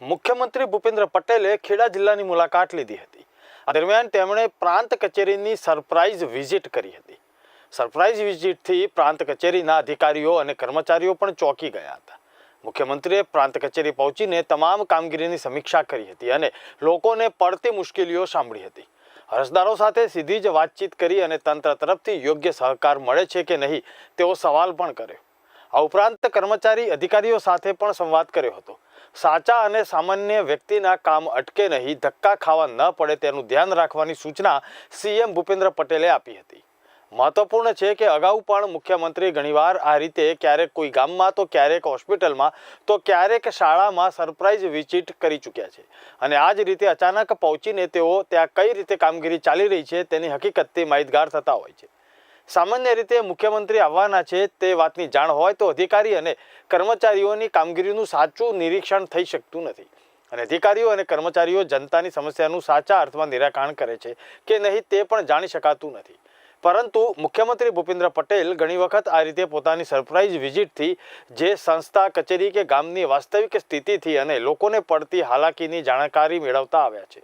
મુખ્યમંત્રી ભૂપેન્દ્ર પટેલે ખેડા જિલ્લાની મુલાકાત લીધી હતી. આ દરમિયાન તેમણે પ્રાંત કચેરીની સરપ્રાઇઝ વિઝિટ કરી હતી. સરપ્રાઇઝ વિઝિટથી પ્રાંત કચેરીના અધિકારીઓ અને કર્મચારીઓ પણ ચોંકી ગયા હતા. મુખ્યમંત્રીએ પ્રાંત કચેરી પહોંચીને તમામ કામગીરીની સમીક્ષા કરી હતી અને લોકોને પડતી મુશ્કેલીઓ સાંભળી હતી. અરજદારો સાથે સીધી જ વાતચીત કરી અને તંત્ર તરફથી યોગ્ય સહકાર મળે છે કે નહીં તેવો સવાલ પણ કર્યો. આ ઉપરાંત કર્મચારી અધિકારીઓ સાથે પણ સંવાદ કર્યો હતો. સાચા અને સામાન્ય વ્યક્તિના કામ અટકે નહીં, ધક્કા ખાવા ન પડે તેનું ધ્યાન રાખવાની સૂચના સીએમ ભૂપેન્દ્ર પટેલે આપી હતી. મહત્વપૂર્ણ છે કે અગાઉ પણ મુખ્યમંત્રી ઘણીવાર આ રીતે ક્યારેક કોઈ ગામમાં, તો ક્યારેક હોસ્પિટલમાં, તો ક્યારેક શાળામાં સરપ્રાઇઝ વિઝિટ કરી ચૂક્યા છે. અને આ જ રીતે અચાનક પહોંચીને તેઓ ત્યાં કઈ રીતે કામગીરી ચાલી રહી છે તેની હકીકતથી માહિતગાર થતા હોય છે. સામાન્ય રીતે મુખ્યમંત્રી આવવાના છે તે વાતની જાણ હોય તો અધિકારી અને કર્મચારીઓની કામગીરીનું સાચું નિરીક્ષણ થઈ શકતું નથી. અને અધિકારીઓ અને કર્મચારીઓ જનતાની સમસ્યાનું સાચા અર્થમાં નિરાકરણ કરે છે કે નહીં તે પણ જાણી શકાતું નથી. પરંતુ મુખ્યમંત્રી ભૂપેન્દ્ર પટેલ ઘણી વખત આ રીતે પોતાની સરપ્રાઇઝ વિઝિટથી જે સંસ્થા, કચેરી કે ગામની વાસ્તવિક સ્થિતિથી અને લોકોને પડતી હાલાકીની જાણકારી મેળવતા આવ્યા છે.